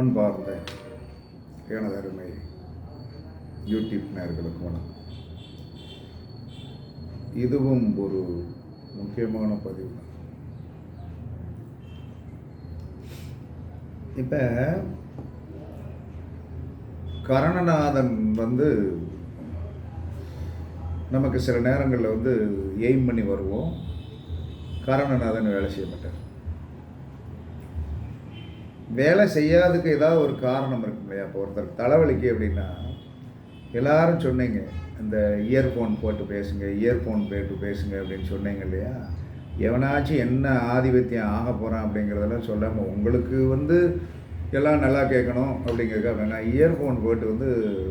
அன்பார்ந்த எனது அருமை யூடியூப் நேர்களுக்கு வணக்கம். இதுவும் ஒரு முக்கியமான பதிவு. தான் இப்போ கரணநாதன் வந்து நமக்கு சில நேரங்களில் வந்து எய்ம் பண்ணி வருவோம். கரணநாதன் வேலை செய்ய மாட்டார் வேலை செய்யாததுக்கு ஏதாவது ஒரு காரணம் இருக்கும் இல்லையா? இப்போ ஒருத்தர் தலைவலிக்கு அப்படின்னா எல்லாரும் சொன்னீங்க இந்த இயர்ஃபோன் போட்டு பேசுங்க இயர்ஃபோன் போட்டு பேசுங்க அப்படின்னு சொன்னீங்க இல்லையா? எவனாச்சும் என்ன ஆதிபத்தியம் ஆக போகிறான் அப்படிங்கிறதெல்லாம் சொல்லாமல் உங்களுக்கு வந்து எல்லாம் நல்லா கேட்கணும் அப்படிங்கிறதுக்காக நான் இயர்ஃபோன் போட்டு வந்து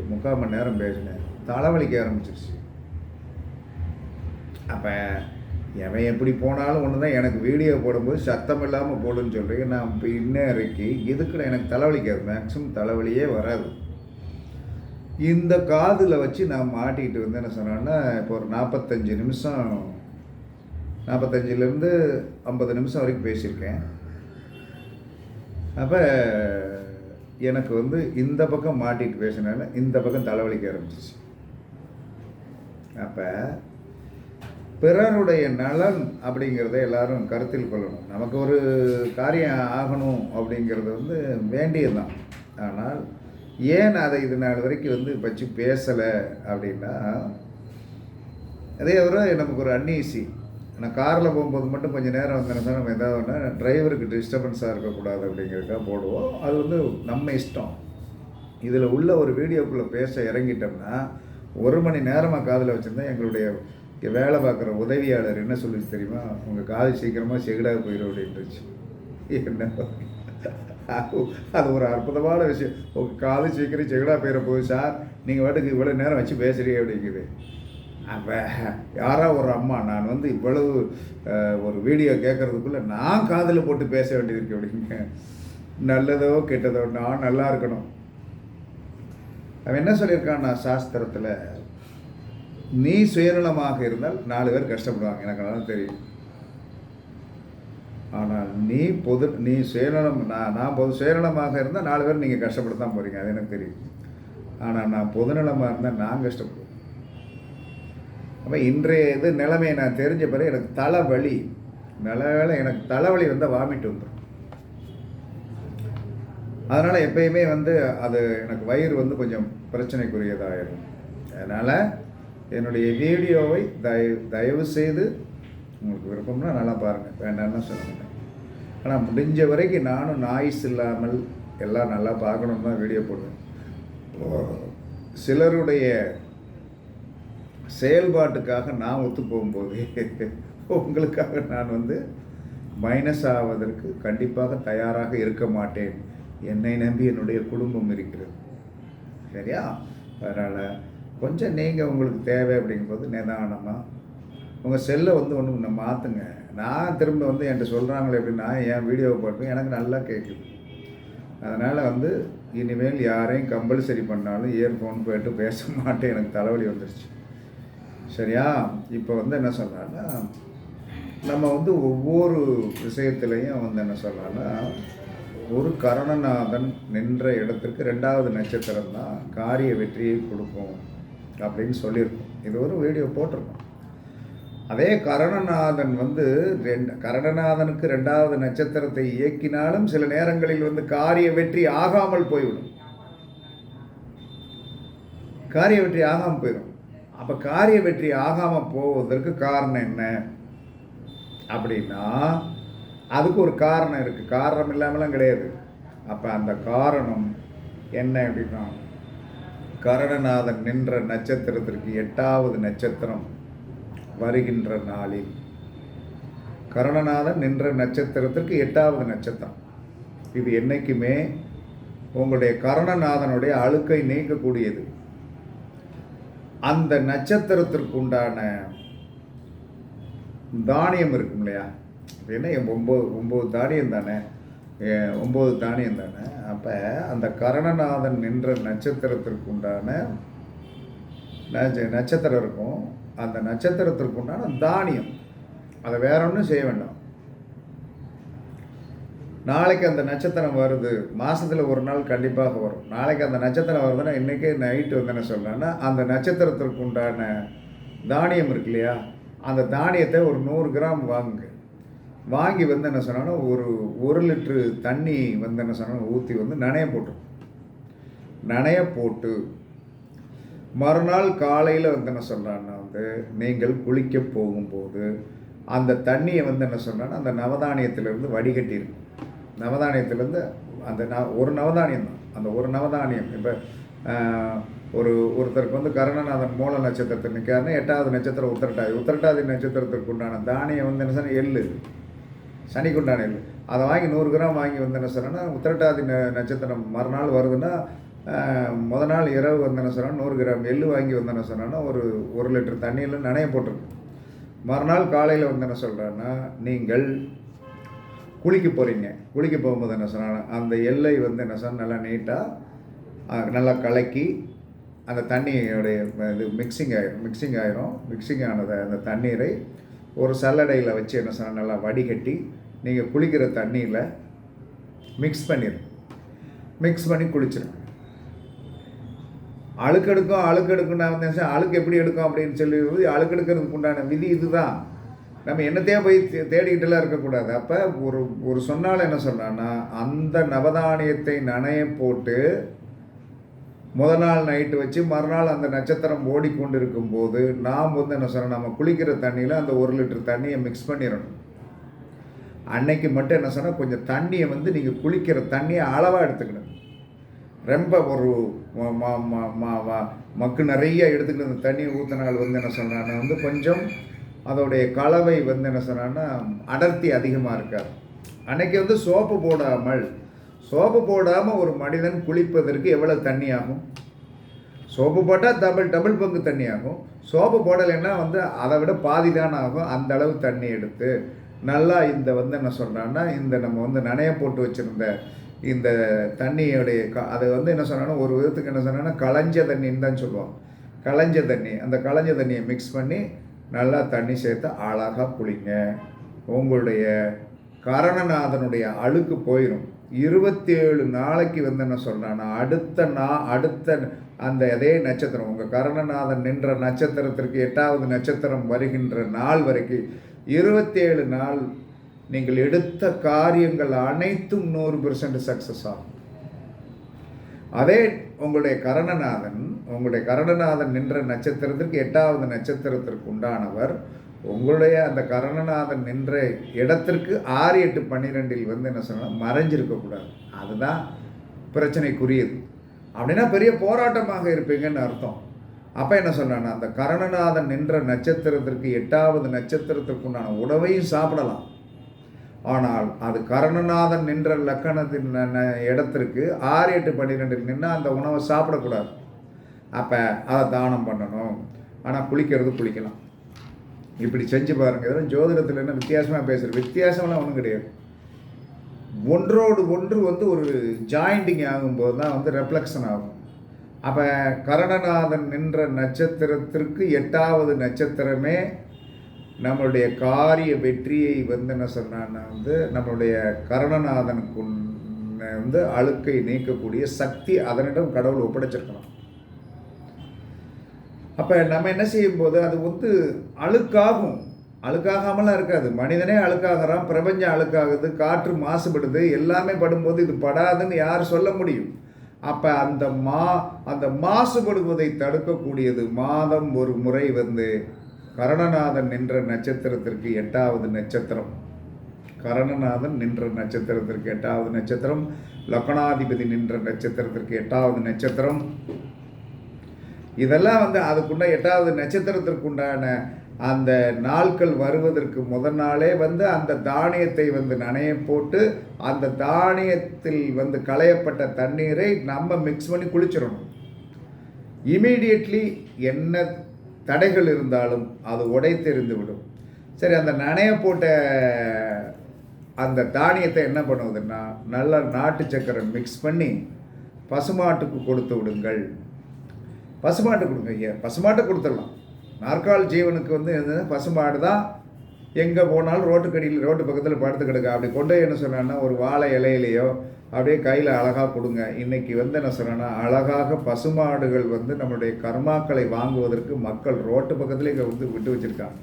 முக்கால் மணி நேரம் பேசினேன் தலைவலிக்க ஆரம்பிச்சிருச்சு. அப்போ எவன் எப்படி போனாலும் ஒன்று தான் எனக்கு வீடியோ போடும்போது சத்தம் இல்லாமல் போடுன்னு சொல்கிறீங்க நான் இப்போ இன்னைக்கு இதுக்குள்ள எனக்கு தலைவலிக்காது? மேக்ஸிமம் தலைவலியே வராது. இந்த காதில் வச்சு நான் மாட்டிக்கிட்டு வந்து என்ன சொன்னேன்னா இப்போ ஒரு நாற்பத்தஞ்சு நிமிஷம் நாற்பத்தஞ்சிலேருந்து ஐம்பது நிமிஷம் வரைக்கும் பேசியிருக்கேன். அப்போ எனக்கு வந்து இந்த பக்கம் மாட்டிட்டு பேசினால இந்த பக்கம் தலைவலிக்க ஆரம்பிச்சிச்சு. அப்போ பிறருடைய நலன் அப்படிங்கிறத எல்லாரும் கருத்தில் கொள்ளணும். நமக்கு ஒரு காரியம் ஆகணும் அப்படிங்கிறது வந்து வேண்டியதுதான். ஆனால் ஏன் அதை இது நாள் வரைக்கும் வந்து வச்சு பேசலை அப்படின்னா அதே தவிர நமக்கு ஒரு அன்னீசி நான் காரில் போகும்போது மட்டும் கொஞ்சம் நேரம் வந்தேன்னா நம்ம ஏதாவது ஒன்று டிரைவருக்கு டிஸ்டர்பன்ஸாக இருக்கக்கூடாது அப்படிங்கிறதுக்காக போடுவோம். அது வந்து நம்ம இஷ்டம். இதில் உள்ள ஒரு வீடியோக்குள்ளே பேச இறங்கிட்டோம்னா ஒரு மணி நேரமாக காதில் வச்சுருந்தா எங்களுடைய இங்கே வேலை பார்க்குற உதவியாளர் என்ன சொல்லிச்சு தெரியுமா? உங்கள் காது சீக்கிரமாக செகிடாக போயிடும் அப்படின்ட்டுச்சு என்ன? அது ஒரு அற்புதமான விஷயம். உங்கள் காது சீக்கிரம் செகிடாக போயிட போகுது சார் நீங்கள் வாட்டுக்கு இவ்வளோ நேரம் வச்சு பேசுகிறீங்க அப்படிங்குது. அப்போ யாரோ ஒரு அம்மா நான் வந்து இவ்வளவு ஒரு வீடியோ கேட்குறதுக்குள்ளே நான் காதில் போட்டு பேச வேண்டியது இருக்கு அப்படிங்க. நல்லதோ கெட்டதோ நான் நல்லா இருக்கணும். அவன் என்ன சொல்லியிருக்கான் நான் சாஸ்திரத்தில் நீ சுயநலமாக இருந்தால் நாலு பேர் கஷ்டப்படுவாங்க எனக்கு நல்லா தெரியும். ஆனால் நீ பொது நீ சுயநலம் நான் நான் பொது சுயநலமாக இருந்தால் நாலு பேர் நீங்கள் கஷ்டப்பட தான் போகிறீங்க அது எனக்கு தெரியும். ஆனால் நான் பொதுநலமாக இருந்தால் நான் கஷ்டப்படுவேன். அப்போ இன்றைய இது நிலைமையை நான் தெரிஞ்ச பிறகு எனக்கு தலைவலி நல்ல வேலை எனக்கு தலைவலி வந்தால் வாமிட் வந்துடும் அதனால் எப்பயுமே வந்து அது எனக்கு வயிறு வந்து கொஞ்சம் பிரச்சனைக்குரியதாகிடும் அதனால் என்னுடைய வீடியோவை தயவு தயவு செய்து உங்களுக்கு விருப்பம்னா நல்லா பாருங்கள் வேண்டாம்னு சொல்ல மாட்டேன் ஆனால் முடிஞ்ச வரைக்கும் நானும் நாய்ஸ் இல்லாமல் எல்லாம் நல்லா பார்க்கணுன்னு தான் வீடியோ போடுவேன். சிலருடைய செயல்பாட்டுக்காக நான் ஒத்து போகும்போது உங்களுக்காக நான் வந்து மைனஸ் ஆவதற்கு கண்டிப்பாக தயாராக இருக்க மாட்டேன். என்னை நம்பி என்னுடைய குடும்பம் இருக்கிறது. சரியா? அதனால் கொஞ்சம் நீங்கள் உங்களுக்கு தேவை அப்படிங்கும்போது நிதானமாக உங்கள் செல்லை வந்து ஒன்று மாற்றுங்க நான் திரும்ப வந்து என்கிட்ட சொல்கிறாங்களே அப்படின்னா என் வீடியோவை பார்ப்பேன். எனக்கு நல்லா கேட்குது அதனால் வந்து இனிமேல் யாரையும் கம்பல்சரி பண்ணாலும் இயர்ஃபோன் போயிட்டு பேச மாட்டேன். எனக்கு தலைவலி வந்துருச்சு. சரியா? இப்போ வந்து என்ன சொல்கிறாங்கன்னா நம்ம வந்து ஒவ்வொரு விஷயத்துலையும் வந்து என்ன சொல்லலாம்னா ஒரு கரணநாதன் நின்ற இடத்திற்கு ரெண்டாவது நட்சத்திரம் தான் காரிய வெற்றியை கொடுக்கும். அப்படின்னு சொல்லியிருக்கோம். இது ஒரு வீடியோ போட்டிருக்கோம். அதே கரணநாதன் வந்து ரெண்டு கரணநாதனுக்கு ரெண்டாவது நட்சத்திரத்தை இயக்கினாலும் சில நேரங்களில் வந்து காரிய வெற்றி ஆகாமல் போய்விடும். காரிய வெற்றி ஆகாமல் போயிடும் அப்போ காரிய வெற்றி ஆகாமல் போவதற்கு காரணம் என்ன? அப்படின்னா அதுக்கு ஒரு காரணம் இருக்குது காரணம் இல்லாமலாம் கிடையாது. அப்போ அந்த காரணம் என்ன அப்படின்னா கரணநாதன் நின்ற நட்சத்திரத்திற்கு எட்டாவது நட்சத்திரம் வருகின்ற நாளில். கரணநாதன் நின்ற நட்சத்திரத்திற்கு எட்டாவது நட்சத்திரம். இது என்றைக்குமே உங்களுடைய கரணநாதனுடைய அழுக்கை நீக்கக்கூடியது. அந்த நட்சத்திரத்திற்கு உண்டான தானியம் இருக்கும் இல்லையா? என்ன? ஒம்பது ஒம்பது தானியம் தானே? ஒம்பது தானியம் தானே? அப்போ அந்த கரணநாதன் நின்ற நட்சத்திரத்திற்கு உண்டான நட்சத்திரம் இருக்கும். அந்த நட்சத்திரத்திற்கு உண்டான தானியம். அதை வேற ஒன்றும் செய்ய வேண்டாம். நாளைக்கு அந்த நட்சத்திரம் வருது. மாதத்தில் ஒரு நாள் கண்டிப்பாக வரும். நாளைக்கு அந்த நட்சத்திரம் வருதுன்னா இன்றைக்கே நைட்டு வந்து என்ன சொல்கிறேன்னா அந்த நட்சத்திரத்திற்கு உண்டான தானியம் இருக்கு இல்லையா? அந்த தானியத்தை ஒரு நூறு கிராம் வாங்குங்க. வாங்கி வந்து என்ன சொன்னாலும் ஒரு ஒரு லிட்ரு தண்ணி வந்து என்ன சொன்னாலும் ஊற்றி வந்து நனைய போட்டு. நனைய போட்டு. மறுநாள் காலையில் வந்து என்ன சொல்கிறான்னா வந்து நீங்கள் குளிக்க போகும்போது அந்த தண்ணியை வந்து என்ன சொல்கிறான்னா அந்த நவதானியத்திலேருந்து வடிகட்டியிருக்கும் நவதானியத்திலேருந்து அந்த ந ஒரு நவதானியம் தான். அந்த ஒரு நவதானியம். இப்போ ஒரு ஒருத்தருக்கு வந்து கருணநாதன் மூல நட்சத்திரத்தில் நிற்கிறாருன்னா எட்டாவது நட்சத்திரம் உத்திரட்டாதி. உத்திரட்டாதி நட்சத்திரத்திற்கு உண்டான தானியம் வந்து என்ன சொன்னால் எள்ளு. சனிக்குண்டானில். அதை வாங்கி நூறு கிராம் வாங்கி வந்து என்ன சொன்னேன்னா உத்திரட்டாதி ந நட்சத்திரம் மறுநாள் வருதுன்னா முத நாள் இரவு வந்து என்ன சொன்னால் நூறு கிராம் எள்ளு வாங்கி வந்து என்ன சொன்னேன்னா ஒரு ஒரு லிட்டர் தண்ணியில் நனைய போட்டிருக்கு மறுநாள் காலையில் வந்து என்ன சொல்கிறேன்னா நீங்கள் குளிக்க போகிறீங்க குளிக்க போகும்போது என்ன சொன்னால் அந்த எல்லை வந்து என்ன சொன்னால் நல்லா நீட்டாக நல்லா கலக்கி அந்த தண்ணியோடைய இது மிக்சிங் ஆகிடும் மிக்சிங் ஆகிரும் மிக்சிங் ஆனதை அந்த தண்ணீரை ஒரு சல்லடையில் வச்சு என்ன சொன்னால் நல்லா வடிகட்டி நீங்கள் குளிக்கிற தண்ணியில் மிக்ஸ் பண்ணிடும் மிக்ஸ் பண்ணி குளிச்சிடும் அழுக்கெடுக்கும் அழுக்கெடுக்கும் நான் வந்து அழுக்கு எப்படி எடுக்கும் அப்படின்னு சொல்லி அழுக்கெடுக்கிறதுக்கு உண்டான விதி இதுதான். நம்ம என்னத்தையே போய் தேடிக்கிட்டுலாம் இருக்கக்கூடாது. அப்போ ஒரு ஒரு சொன்னால் என்ன சொன்னான்னா அந்த நவதானியத்தை நனைய போட்டு முத நாள் நைட்டு வச்சு மறுநாள் அந்த நட்சத்திரம் ஓடிக்கொண்டு இருக்கும்போது நாம் வந்து என்ன சொன்னால் நம்ம குளிக்கிற தண்ணியில் அந்த ஒரு லிட்டர் தண்ணியை மிக்ஸ் பண்ணிடணும். அன்னைக்கு மட்டும் என்ன சொன்னால் கொஞ்சம் தண்ணியை வந்து நீங்கள் குளிக்கிற தண்ணியை அளவாக எடுத்துக்கணும். ரொம்ப ஒரு மக்கு நிறைய எடுத்துக்கிட்டு அந்த தண்ணியை ஊற்றினால் வந்து என்ன சொன்னான்னா வந்து கொஞ்சம் அதோடைய கலவை வந்து என்ன சொன்னான்னா அடர்த்தி அதிகமாக இருக்காது. அன்னைக்கு வந்து சோப்பு போடாமல் சோப்பு போடாமல் ஒரு மனிதன் குளிப்பதற்கு எவ்வளோ தண்ணி ஆகும் சோப்பு போட்டால் டபுள் டபுள் பங்கு தண்ணி ஆகும் சோப்பு போடலைன்னா வந்து அதை விட பாதி தான் ஆகும். அந்த அளவு தண்ணி எடுத்து நல்லா இந்த வந்து என்ன சொல்கிறான்னா இந்த நம்ம வந்து நனைய போட்டு வச்சுருந்த இந்த தண்ணியோடைய க அதை வந்து என்ன சொன்னான்னா ஒரு விதத்துக்கு என்ன சொன்னான்னா களைஞ்ச தண்ணின்னு தான் சொல்லுவாங்க. களைஞ்ச தண்ணி. அந்த களைஞ்ச தண்ணியை மிக்ஸ் பண்ணி நல்லா தண்ணி சேர்த்து அழகாக குளிங்க. உங்களுடைய கரணநாதனுடைய அழுக்கு போயிடும் இருபத்தி ஏழு நாளைக்கு வந்து என்ன சொல்கிறான்னா அடுத்த நா அடுத்த அந்த அதே நட்சத்திரம் உங்கள் கரணநாதன் நின்ற நட்சத்திரத்திற்கு எட்டாவது நட்சத்திரம் வருகின்ற நாள் வரைக்கும் இருபத்தேழு நாள் நீங்கள் எடுத்த காரியங்கள் அனைத்தும் நூறு பெர்சன்ட் சக்ஸஸ் ஆகும். அதே உங்களுடைய கரணநாதன் உங்களுடைய கரணநாதன் நின்ற நட்சத்திரத்திற்கு எட்டாவது நட்சத்திரத்திற்கு உண்டானவர் உங்களுடைய அந்த கரணநாதன் நின்ற இடத்திற்கு ஆறு எட்டு பன்னிரெண்டில் வந்து என்ன சொன்னால் மறைஞ்சிருக்கக்கூடாது அதுதான் பிரச்சனைக்குரியது. அப்படின்னா பெரிய போராட்டமாக இருப்பீங்கன்னு அர்த்தம். அப்போ என்ன சொன்னான்னா அந்த கரணநாதன் நின்ற நட்சத்திரத்திற்கு எட்டாவது நட்சத்திரத்திற்கு உண்டான உணவையும் சாப்பிடலாம். ஆனால் அது கரணநாதன் நின்ற லக்கணத்தின் இடத்திற்கு ஆறு எட்டு பன்னிரெண்டில் நின்று அந்த உணவை சாப்பிடக்கூடாது. அப்போ அதை தானம் பண்ணணும். ஆனால் குளிக்கிறது குளிக்கலாம். இப்படி செஞ்சு பாருங்கள் இதெல்லாம் ஜோதிடத்தில் என்ன வித்தியாசமாக பேசுகிற வித்தியாசம்லாம் ஒன்றும் கிடையாது. ஒன்றோடு ஒன்று வந்து ஒரு ஜாயிண்டிங் ஆகும்போது தான் வந்து ரெஃப்ளெக்ஷன் ஆகும். அப்போ கரணநாதன் நின்ற நட்சத்திரத்திற்கு எட்டாவது நட்சத்திரமே நம்மளுடைய காரிய வெற்றியை வந்து என்ன சொன்னான்னா வந்து நம்மளுடைய கரணநாதனுக்கு வந்து அழுக்கை நீக்கக்கூடிய சக்தி அதனிடம் கடவுள் ஒப்படைச்சிருக்கணும். அப்போ நம்ம என்ன செய்யும்போது அது வந்து அழுக்காகும். அழுக்காகாமலாம் இருக்காது. மனிதனே அழுக்காகிறான் பிரபஞ்சம் அழுக்காகுது காற்று மாசுபடுது எல்லாமே படும்போது இது படாதுன்னு யார் சொல்ல முடியும்? அப்போ அந்த மா அந்த மாசுபடுவதை தடுக்கக்கூடியது மாதம் ஒரு முறை வந்து கரணநாதன் நின்ற நட்சத்திரத்திற்கு எட்டாவது நட்சத்திரம். கரணநாதன் நின்ற நட்சத்திரத்திற்கு எட்டாவது நட்சத்திரம். லக்னாதிபதி நின்ற நட்சத்திரத்திற்கு எட்டாவது நட்சத்திரம். இதெல்லாம் வந்து அதுக்குண்ட எட்டாவது நட்சத்திரத்திற்குண்டான அந்த நாட்கள் வருவதற்கு முதல் நாளே வந்து அந்த தானியத்தை வந்து நனைய போட்டு அந்த தானியத்தில் வந்து களையப்பட்ட தண்ணீரை நம்ம மிக்ஸ் பண்ணி குளிச்சிடணும். இமீடியட்லி என்ன தடைகள் இருந்தாலும் அது உடைத்தெறிந்து விடும் சரி அந்த நனைய போட்ட அந்த தானியத்தை என்ன பண்ணுவதுன்னா நல்ல நாட்டு சக்கரை மிக்ஸ் பண்ணி பசுமாட்டுக்கு கொடுத்து விடுங்கள். பசுமாட்டு கொடுங்க ஐயா. பசுமாட்டை கொடுத்துடலாம். நாற்கால் ஜீவனுக்கு வந்து பசுமாடு தான். எங்கே போனாலும் ரோட்டுக்கடியில் ரோட்டு பக்கத்தில் படுத்து கிடக்கு. அப்படி கொண்டு போய் என்ன சொன்னான்னா ஒரு வாழை இலையிலையோ அப்படியே கையில் அழகாக கொடுங்க. இன்றைக்கி வந்து என்ன சொன்னேன்னா அழகாக பசுமாடுகள் வந்து நம்மளுடைய கர்மாக்களை வாங்குவதற்கு மக்கள் ரோட்டு பக்கத்தில் இங்கே வந்து விட்டு வச்சுருக்காங்க.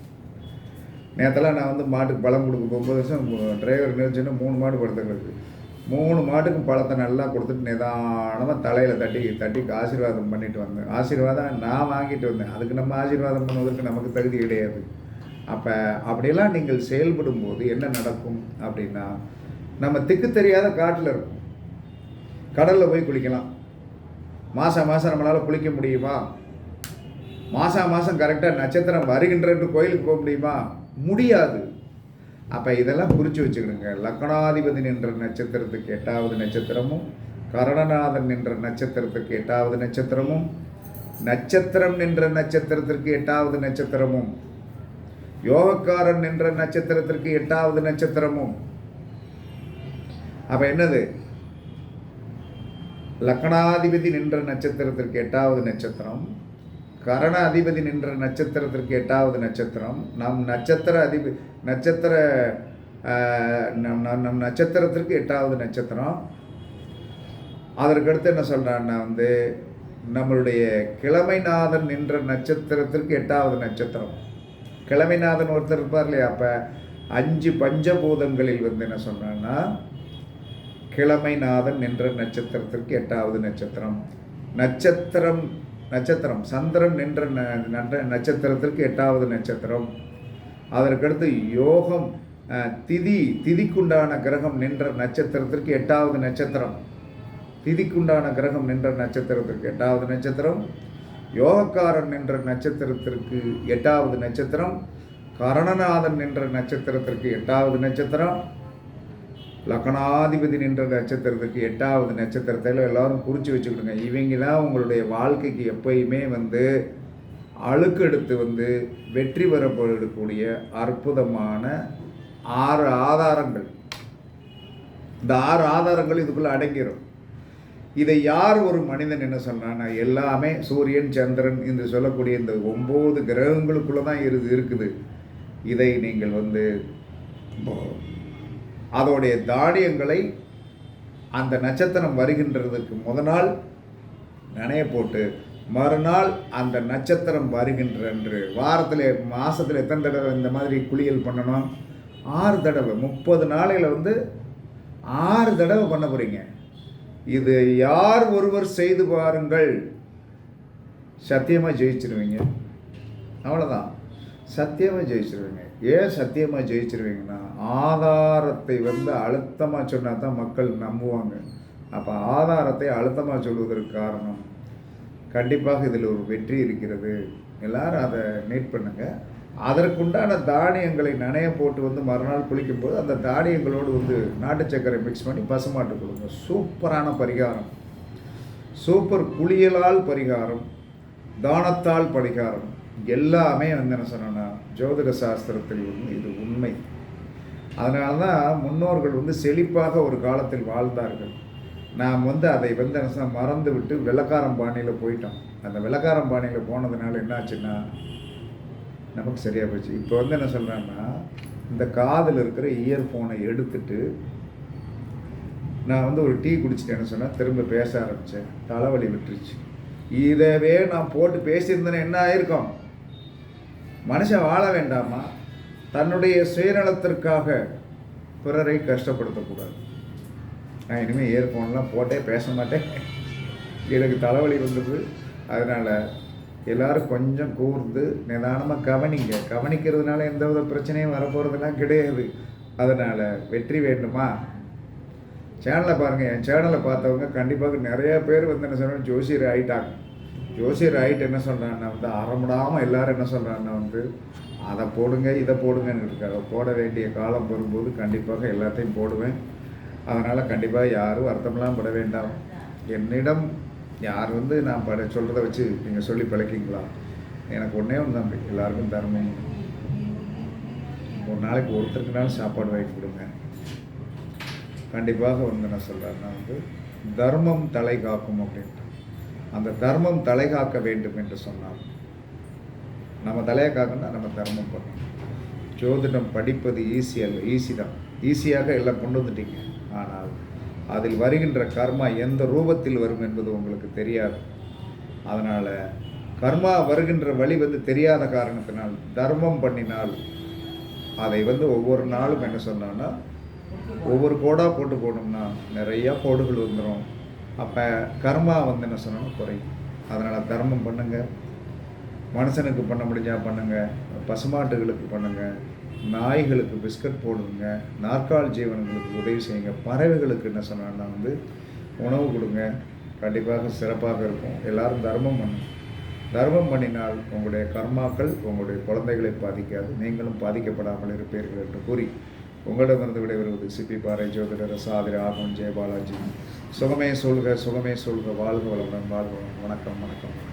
நேற்றெல்லாம் நான் வந்து மாட்டுக்கு பழம் கொடுக்க போகும்போது வருஷம் டிரைவர் நினைச்சுன்னா மூணு மாடு படுத்துக்கிறது மூணு மாட்டுக்கும் பழத்தை நல்லா கொடுத்துட்டு நிதானமாக தலையில் தட்டி தட்டி ஆசீர்வாதம் பண்ணிட்டு வந்தேன். ஆசீர்வாதம் நான் வாங்கிட்டு வந்தேன். அதுக்கு நம்ம ஆசீர்வாதம் பண்ணுவதற்கு நமக்கு தகுதி கிடையாது. அப்போ அப்படியெல்லாம் நீங்கள் செயல்படும் போது என்ன நடக்கும் அப்படின்னா நம்ம திக்கு தெரியாத காட்டில் இருக்கும். கடலில் போய் குளிக்கலாம். மாதம் மாதம் நம்மளால் குளிக்க முடியுமா? மாதம் மாதம் கரெக்டாக நட்சத்திரம் வருகின்றன்று கோயிலுக்கு போக முடியுமா? முடியாது. அப்போ இதெல்லாம் குறித்து வச்சுக்கிடுங்க லக்னாதிபதி நின்ற நட்சத்திரத்துக்கு எட்டாவது நட்சத்திரமும் கரணநாதன் நின்ற நட்சத்திரத்துக்கு எட்டாவது நட்சத்திரமும் நட்சத்திரம் நின்ற நட்சத்திரத்திற்கு எட்டாவது நட்சத்திரமும் யோகக்காரன் நின்ற நட்சத்திரத்திற்கு எட்டாவது நட்சத்திரமும். அப்போ என்னது? லக்னாதிபதி நின்ற நட்சத்திரத்திற்கு எட்டாவது நட்சத்திரம் கரண அதிபதி நின்ற நட்சத்திரத்திற்கு எட்டாவது நட்சத்திரம். நம் நட்சத்திர அதிபதி நட்சத்திர நம் நம் நம் நட்சத்திரத்திற்கு எட்டாவது நட்சத்திரம். அதற்கடுத்து என்ன சொல்கிறான்னா வந்து நம்மளுடைய கிழமைநாதன் நின்ற நட்சத்திரத்திற்கு எட்டாவது நட்சத்திரம். கிழமைநாதன் ஒருத்தர் இருப்பார் இல்லையா? அப்போ அஞ்சு பஞ்சபூதங்களில் வந்து என்ன சொன்னான்னா கிழமைநாதன் நின்ற நட்சத்திரத்திற்கு எட்டாவது நட்சத்திரம். நட்சத்திரம் நட்சத்திரம் சந்திரன் நின்ற ந- நன்ற- நட்சத்திரத்திற்கு எட்டாவது நட்சத்திரம். அதற்கடுத்து யோகம் திதி திதிக்குண்டான கிரகம் நின்ற நட்சத்திரத்திற்கு எட்டாவது நட்சத்திரம். திதிக்குண்டான கிரகம் நின்ற நட்சத்திரத்திற்கு எட்டாவது நட்சத்திரம். யோகக்காரன் நின்ற நட்சத்திரத்திற்கு எட்டாவது நட்சத்திரம். கரணநாதன் நின்ற நட்சத்திரத்திற்கு எட்டாவது நட்சத்திரம். லக்னாதிபதி நின்ற நட்சத்திரத்திற்கு எட்டாவது நட்சத்திரத்தில் எல்லாரும் குறித்து வச்சுக்கிடுங்க. இவங்க தான் உங்களுடைய வாழ்க்கைக்கு எப்பயுமே வந்து அழுக்கெடுத்து வந்து வெற்றி பெறப்படக்கூடிய அற்புதமான ஆறு ஆதாரங்கள். இந்த ஆறு ஆதாரங்கள் இதுக்குள்ளே அடங்கிடும் இதை யார் ஒரு மனிதன் என்ன சொல்றான்னா எல்லாமே சூரியன் சந்திரன் என்று சொல்லக்கூடிய இந்த ஒம்பது கிரகங்களுக்குள்ளே தான் இரு இருக்குது. இதை நீங்கள் வந்து அதோடைய தானியங்களை அந்த நட்சத்திரம் வருகின்றதுக்கு முத நாள் நனைய போட்டு மறுநாள் அந்த நட்சத்திரம் வருகின்றன்று வாரத்தில் மாதத்தில் எத்தனை தடவை இந்த மாதிரி குளியல் பண்ணணும்? ஆறு தடவை. முப்பது நாளையில் வந்து ஆறு தடவை பண்ண போகிறீங்க இது யார் ஒருவர் செய்து பாருங்கள். சத்தியமாக ஜெயிச்சிருவீங்க. அவ்வளோதான் சத்தியமாக ஜெயிச்சிருவீங்க. ஏன் சத்தியமாக ஜெயிச்சிருவீங்கன்னா ஆதாரத்தை வந்து அழுத்தமாக சொன்னால் தான் மக்கள் நம்புவாங்க. அப்போ ஆதாரத்தை அழுத்தமாக சொல்வதற்கு காரணம் கண்டிப்பாக இதில் ஒரு வெற்றி இருக்கிறது. எல்லாரும் அதை நீட் பண்ணுங்க. அதற்குண்டான தானியங்களை நனைய போட்டு வந்து மறுநாள் குளிக்கும்போது அந்த தானியங்களோடு வந்து நாட்டு சர்க்கரை மிக்ஸ் பண்ணி பசுமாட்டு கொடுங்க. சூப்பரான பரிகாரம். சூப்பர் குளியலால் பரிகாரம். தானத்தால் பரிகாரம். எல்லாமே வந்து என்ன சொன்னேன்னா ஜோதிட சாஸ்திரத்தில் வந்து இது உண்மை. அதனால தான் முன்னோர்கள் வந்து செழிப்பாக ஒரு காலத்தில் வாழ்ந்தார்கள். நாம் வந்து அதை வந்து என்ன மறந்து விட்டு வெள்ளக்காரம் பாணியில் போயிட்டோம். அந்த வெள்ளக்காரம் பாணியில் போனதுனால என்னாச்சுன்னா நமக்கு சரியாக போச்சு. இப்போ வந்து என்ன சொல்கிறேன்னா இந்த காதில் இருக்கிற இயர்ஃபோனை எடுத்துட்டு நான் வந்து ஒரு டீ குடிச்சிட்டேன்னு சொன்னால் திரும்ப பேச ஆரம்பித்தேன் தலைவலி விட்டுருச்சு. இதவே நான் போட்டு பேசியிருந்தேன்னா என்ன ஆயிருக்கும்? மனுஷன் வாழ வேண்டாமா? தன்னுடைய சுயநலத்திற்காக பிறரை கஷ்டப்படுத்தக்கூடாது. நான் இனிமேல் இயர்ஃபோன்லாம் போட்டே பேச மாட்டேன். எனக்கு தலைவலி வந்துடுது. அதனால் எல்லாரும் கொஞ்சம் கூர்ந்து நிதானமாக கவனிங்க. கவனிக்கிறதுனால எந்த வித பிரச்சனையும் வரப்போகிறதுலாம் கிடையாது. அதனால் வெற்றி வேண்டுமா? சேனலை பாருங்கள் என் சேனலை பார்த்தவங்க கண்டிப்பாக நிறையா பேர் வந்து என்ன சொல்கிறாங்க ஜோசியர் ஆகிட்டாங்க ஜோசியர் ஆகிட்டு என்ன சொல்கிறாங்கன்னா வந்து அறமுடாமல் எல்லாரும் என்ன சொல்கிறாங்கன்னா வந்து அதை போடுங்க இதை போடுங்கன்னு இருக்காங்க. போட வேண்டிய காலம் வரும்போது கண்டிப்பாக எல்லாத்தையும் போடுவேன். அதனால் கண்டிப்பாக யாரும் வருத்தமெல்லாம் பட வேண்டாம். என்னிடம் யார் வந்து நான் பட சொல்கிறத வச்சு நீங்கள் சொல்லி பிழைக்கிங்களா? எனக்கு ஒன்றே ஒன்று தான் எல்லாருக்கும் தர்மம். ஒரு நாளைக்கு ஒருத்தருக்குனாலும் சாப்பாடு வாங்கி கொடுங்க. கண்டிப்பாக வந்து நான் சொல்கிறேன்னா வந்து தர்மம் தலை காக்கும் அப்படின்ட்டு. அந்த தர்மம் தலை காக்க வேண்டும் என்று சொன்னார் நம்ம தலையை காக்கணும்னா நம்ம தர்மம் பண்ணணும். ஜோதிடம் படிப்பது ஈஸி அல்ல ஈஸி தான். ஈஸியாக எல்லாம் கொண்டு வந்துட்டீங்க. ஆனால் அதில் வருகின்ற கர்மா எந்த ரூபத்தில் வரும் என்பது உங்களுக்கு தெரியாது. அதனால் கர்மா வருகின்ற வழி வந்து தெரியாத காரணத்தினால் தர்மம் பண்ணினால் அதை வந்து ஒவ்வொரு நாளும் என்ன சொன்னோன்னா ஒவ்வொரு கோடாக போட்டு போனோம்னா நிறையா கோடுகள் வந்துடும் அப்போ கர்மா வந்து என்ன சொன்னோன்னா குறையும் அதனால் தர்மம் பண்ணுங்கள் மனுஷனுக்கு பண்ண முடிஞ்சால் பண்ணுங்கள் பசுமாட்டுகளுக்கு பண்ணுங்கள் நாய்களுக்கு பிஸ்கட் போடுங்க நாற்கால் ஜீவனங்களுக்கு உதவி செய்யுங்க பறவைகளுக்கு என்ன சொன்னா வந்து உணவு கொடுங்க கண்டிப்பாக சிறப்பாக இருக்கும். எல்லாரும் தர்மம் பண்ணும் தர்மம் பண்ணினால் உங்களுடைய கர்மாக்கள் உங்களுடைய குழந்தைகளை பாதிக்காது. நீங்களும் பாதிக்கப்படாமல் இருப்பீர்கள் என்று கூறி உங்களிடமிருந்து விடைபெறுவது சிப்பி பாறை ஜோதிடர் சாதிர ஆகும். ஜெயபாலாஜி சுகமே சொல்க சுகமே சொல்க. வாழ்க வளமுடன் வாழ்க வணக்கம் வணக்கம்.